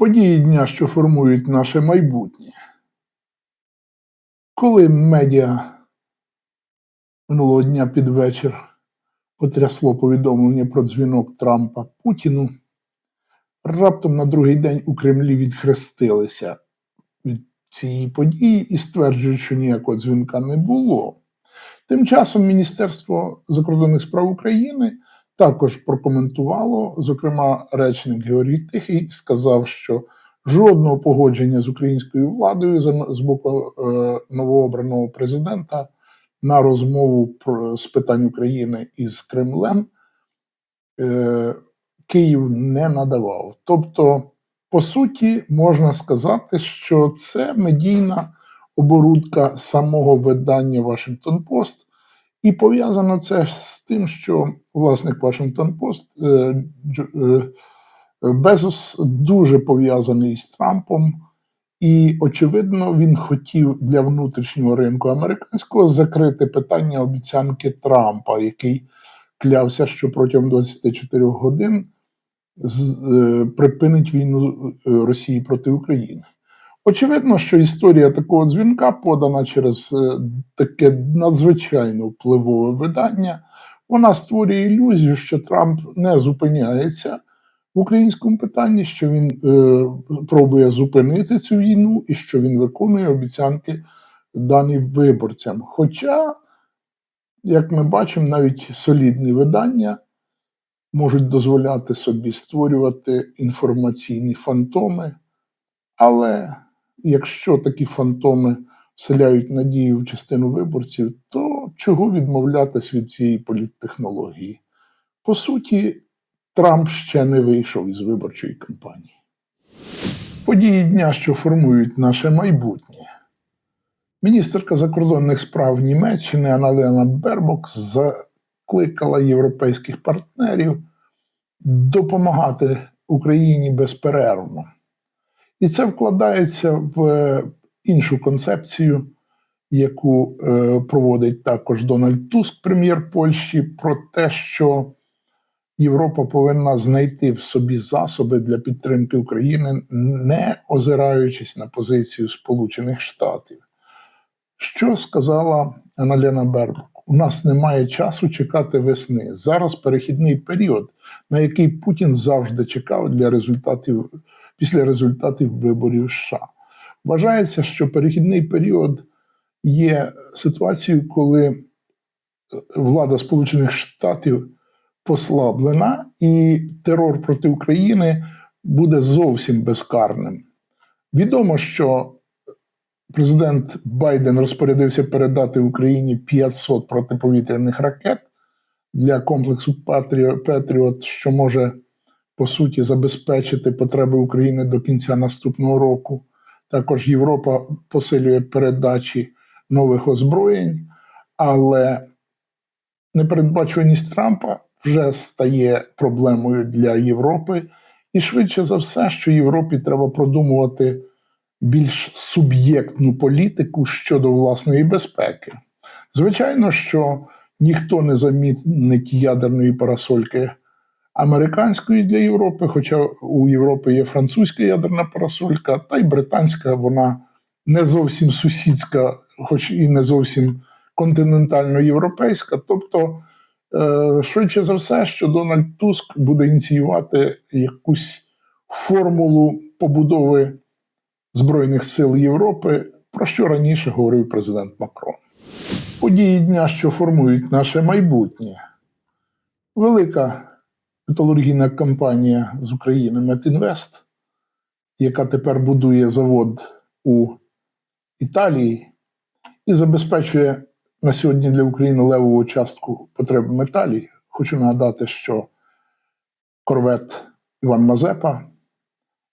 Події дня, що формують наше майбутнє. Коли медіа минулого дня під вечір потрясло повідомлення про дзвінок Трампа Путіну, раптом на другий день у Кремлі відхрестилися від цієї події і стверджують, що ніякого дзвінка не було. Тим часом Міністерство закордонних справ України також прокоментувало, зокрема, речник Георгій Тихий сказав, що жодного погодження з українською владою з боку е, новообраного президента на розмову про, з питань України із Кремлем е, Київ не надавав. Тобто, по суті, можна сказати, що це медійна оборудка самого видання Вашингтон Пост, і пов'язано це з тим, що власник Вашингтон Пост е, е, Безос дуже пов'язаний з Трампом, і, очевидно, він хотів для внутрішнього ринку американського закрити питання обіцянки Трампа, який клявся, що протягом 24 годин припинить війну е, Росії проти України. Очевидно, що історія такого дзвінка подана через е, таке надзвичайно впливове видання. Вона створює ілюзію, що Трамп не зупиняється в українському питанні, що він е, пробує зупинити цю війну і що він виконує обіцянки дані виборцям. Хоча, як ми бачимо, навіть солідні видання можуть дозволяти собі створювати інформаційні фантоми. Але якщо такі фантоми вселяють надію в частину виборців, то чого відмовлятись від цієї політтехнології? По суті, Трамп ще не вийшов із виборчої кампанії. Події дня, що формують наше майбутнє. Міністерка закордонних справ Німеччини Аналена Бербок закликала європейських партнерів допомагати Україні безперервно. І це вкладається в е, іншу концепцію, яку е, проводить також Дональд Туск, прем'єр Польщі, про те, що Європа повинна знайти в собі засоби для підтримки України, не озираючись на позицію Сполучених Штатів. Що сказала Аналена Бербок? У нас немає часу чекати весни. Зараз перехідний період, на який Путін завжди чекав для результатів після результатів виборів США. Вважається, що перехідний період є ситуацією, коли влада Сполучених Штатів послаблена, і терор проти України буде зовсім безкарним. Відомо, що президент Байден розпорядився передати Україні 500 протиповітряних ракет для комплексу Петріот, що може по суті забезпечити потреби України до кінця наступного року. Також Європа посилює передачі нових озброєнь, але непередбачуваність Трампа вже стає проблемою для Європи, і швидше за все, що Європі треба продумувати більш суб'єктну політику щодо власної безпеки. Звичайно, що ніхто не замінить ядерної парасольки американської для Європи, хоча у Європи є французька ядерна парасолька, та й британська вона не зовсім сусідська, хоч і не зовсім континентально-європейська. Тобто, е, швидше за все, що Дональд Туск буде ініціювати якусь формулу побудови Збройних сил Європи, про що раніше говорив президент Макрон. Події дня, що формують наше майбутнє. Велика металургійна компанія з України Метінвест, яка тепер будує завод у Італії і забезпечує на сьогодні для України левову частку потреб металів. Хочу нагадати, що корвет Іван Мазепа,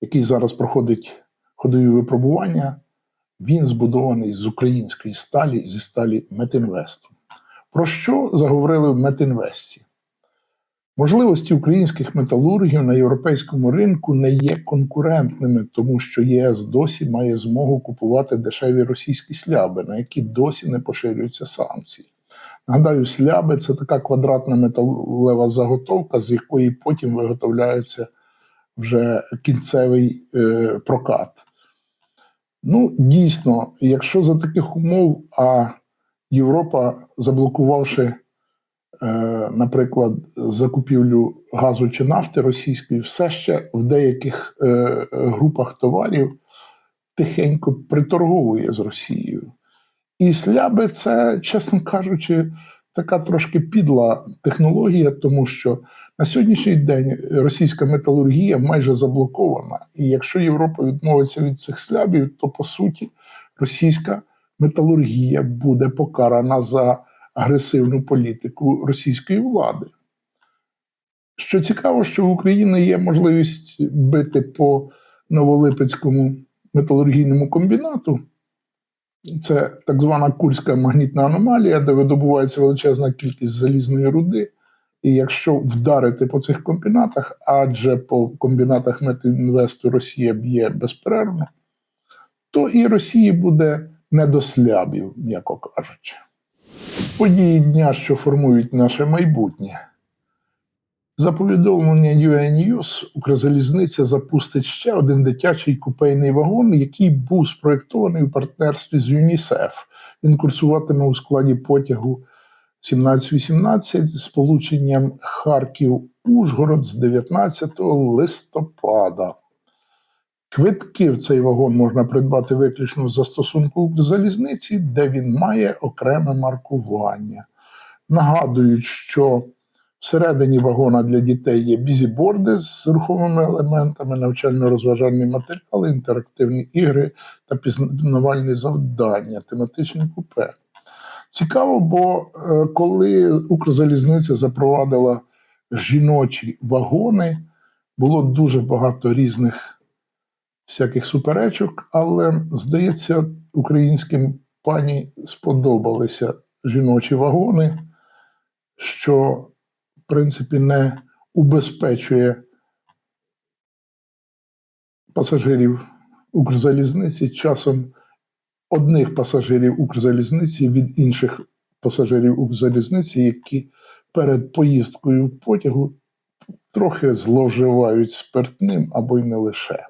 який зараз проходить ходові випробування, він збудований з української сталі, зі сталі Метінвесту. Про що заговорили в Метінвесті? Можливості українських металургів на європейському ринку не є конкурентними, тому що єС досі має змогу купувати дешеві російські сляби, на які досі не поширюються санкції. Нагадаю, сляби це така квадратна металева заготовка, з якої потім виготовляється вже кінцевий е, прокат. Ну, дійсно, якщо за таких умов, а Європа, заблокувавши, е, наприклад, закупівлю газу чи нафти російської, все ще в деяких е, групах товарів тихенько приторговує з Росією. І сляби це, чесно кажучи, така трошки підла технологія, тому що на сьогоднішній день російська металургія майже заблокована. І якщо Європа відмовиться від цих слябів, то по суті російська металургія буде покарана за агресивну політику російської влади. Що цікаво, що в Україні є можливість бити по Новолипецькому металургійному комбінату. Це так звана Курська магнітна аномалія, де видобувається величезна кількість залізної руди. І якщо вдарити по цих комбінатах, адже по комбінатах Метінвесту Росія б'є безперервно, то і Росії буде не до слябів, м'яко кажучи. Події дня, що формують наше майбутнє. За повідомленням UA News, Укрзалізниця запустить ще один дитячий купейний вагон, який був спроєктований у партнерстві з ЮНІСЕФ. Він курсуватиме у складі потягу 1718 з полученням Харків-Ужгород з 19 листопада. Квитки в цей вагон можна придбати виключно з застосунку Укрзалізниці, де він має окреме маркування. Нагадують, що Всередині вагона для дітей є бізіборди з рухомими елементами, навчально-розважальні матеріали, інтерактивні ігри та пізнавальні завдання, тематичні купе. Цікаво, бо е, коли Укрзалізниця запровадила жіночі вагони, було дуже багато різних всяких суперечок, але, здається, українським пані сподобалися жіночі вагони, що в принципі, не убезпечує пасажирів Укрзалізниці часом одних пасажирів Укрзалізниці від інших пасажирів Укрзалізниці, які перед поїздкою в потягу трохи зловживають спиртним або й не лише.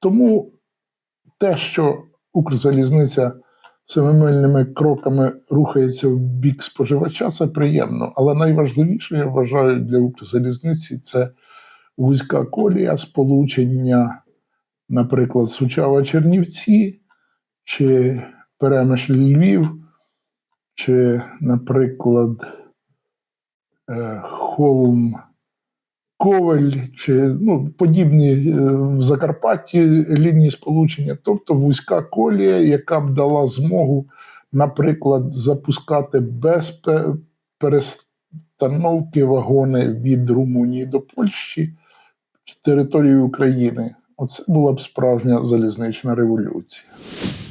Тому те, що Укрзалізниця семимильними кроками рухається в бік споживача, це приємно. Але найважливіше, я вважаю, для Укрзалізниці це вузька колія сполучення, наприклад, Сучава-Чернівці, чи Перемишль Львів, чи, наприклад, е, Холм. Коваль чи ну, подібні е, в Закарпатті лінії сполучення, тобто вузька колія, яка б дала змогу, наприклад, запускати без перестановки вагони від Румунії до Польщі з території України. Оце була б справжня залізнична революція.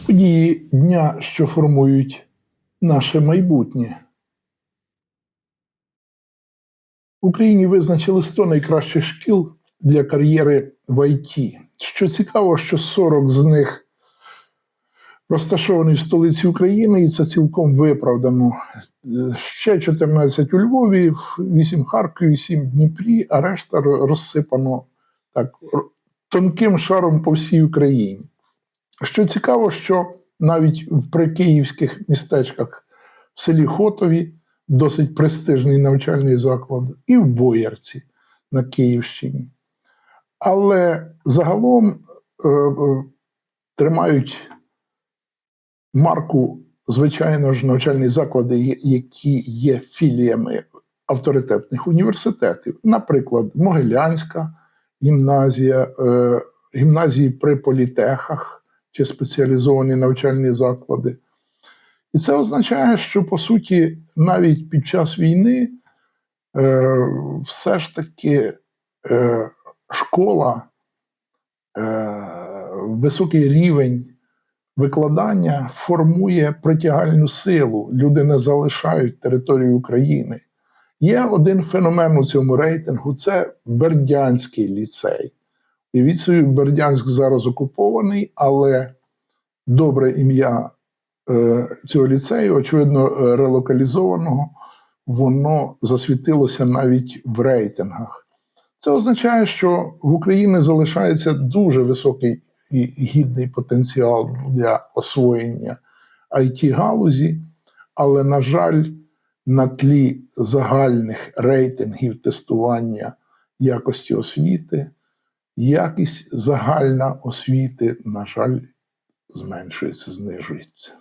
Події дня, що формують наше майбутнє. В Україні визначили 100 найкращих шкіл для кар'єри в ІТ. Що цікаво, що 40 з них розташовані в столиці України, і це цілком виправдано. Ще 14 у Львові, 8 в Харкові, 7 в Дніпрі, а решта розсипано так тонким шаром по всій Україні. Що цікаво, що навіть в прикиївських містечках в селі Хотові досить престижний навчальний заклад, і в Боярці на Київщині. Але загалом е, е, тримають марку, звичайно ж, навчальні заклади, які є філіями авторитетних університетів, наприклад, Могилянська гімназія, е, гімназії при політехах чи спеціалізовані навчальні заклади. І це означає, що по суті навіть під час війни е, все ж таки е, школа, е, високий рівень викладання формує притягальну силу. Люди не залишають територію України. Є один феномен у цьому рейтингу це Бердянський ліцей. І собі, Бердянськ зараз окупований, але добре ім'я е, цього ліцею, очевидно, е, релокалізованого, воно засвітилося навіть в рейтингах. Це означає, що в Україні залишається дуже високий і гідний потенціал для освоєння it галузі, але, на жаль, на тлі загальних рейтингів тестування якості освіти, якість загальна освіти, на жаль, зменшується, знижується.